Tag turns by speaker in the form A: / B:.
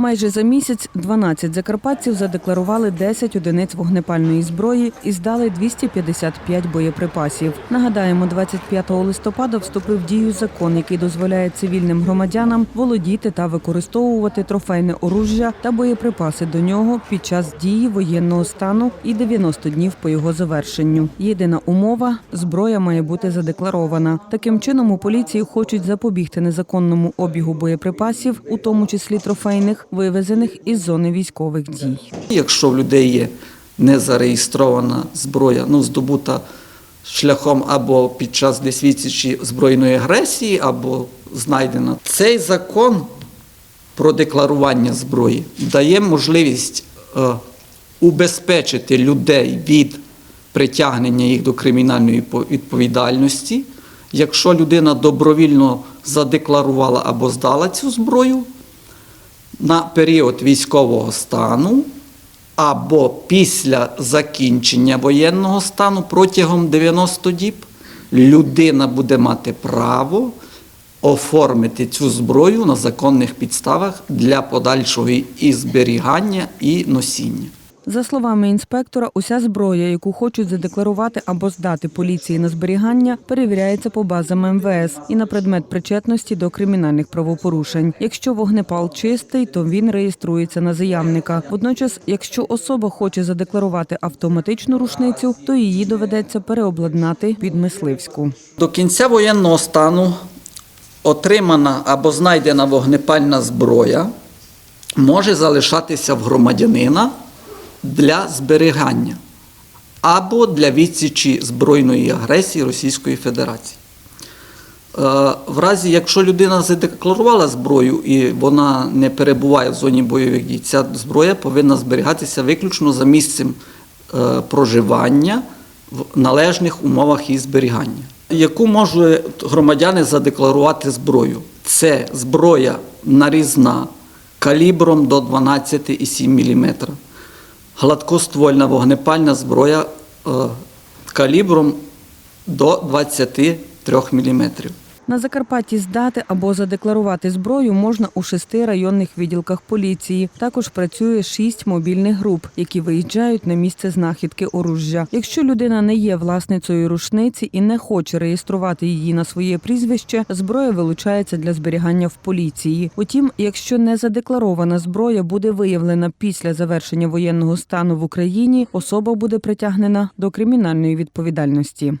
A: Майже за місяць 12 закарпатців задекларували 10 одиниць вогнепальної зброї і здали 255 боєприпасів. Нагадаємо, 25 листопада вступив в дію закон, який дозволяє цивільним громадянам володіти та використовувати трофейне оружжя та боєприпаси до нього під час дії воєнного стану і 90 днів по його завершенню. Єдина умова зброя має бути задекларована. Таким чином у поліції хочуть запобігти незаконному обігу боєприпасів, у тому числі трофейних, вивезених із зони військових дій.
B: Якщо в людей є незареєстрована зброя, ну здобута шляхом або під час десь відсічі збройної агресії, або знайдена, цей закон про декларування зброї дає можливість е, убезпечити людей від притягнення їх до кримінальної по- відповідальності. Якщо людина добровільно задекларувала або здала цю зброю, на період військового стану або після закінчення воєнного стану протягом 90 діб людина буде мати право оформити цю зброю на законних підставах для подальшого і зберігання, і носіння.
A: За словами інспектора, уся зброя, яку хочуть задекларувати або здати поліції на зберігання, перевіряється по базам МВС і на предмет причетності до кримінальних правопорушень. Якщо вогнепал чистий, то він реєструється на заявника. Водночас, якщо особа хоче задекларувати автоматичну рушницю, то її доведеться переобладнати під мисливську.
B: До кінця воєнного стану отримана або знайдена вогнепальна зброя може залишатися в громадянина для зберігання або для відсічі збройної агресії Російської Федерації. Е, В разі, якщо людина задекларувала зброю і вона не перебуває в зоні бойових дій, ця зброя повинна зберігатися виключно за місцем е, проживання в належних умовах її зберігання. Яку можуть громадяни задекларувати зброю? Це зброя нарізна калібром до 12,7 мм. Гладкоствольна вогнепальна зброя е, калібром до 23 мм.
A: На Закарпатті здати або задекларувати зброю можна у шести районних відділках поліції. Також працює шість мобільних груп, які виїжджають на місце знахідки оружжя. Якщо людина не є власницею рушниці і не хоче реєструвати її на своє прізвище, зброя вилучається для зберігання в поліції. Утім, якщо не задекларована зброя буде виявлена після завершення воєнного стану в Україні, особа буде притягнена до кримінальної відповідальності.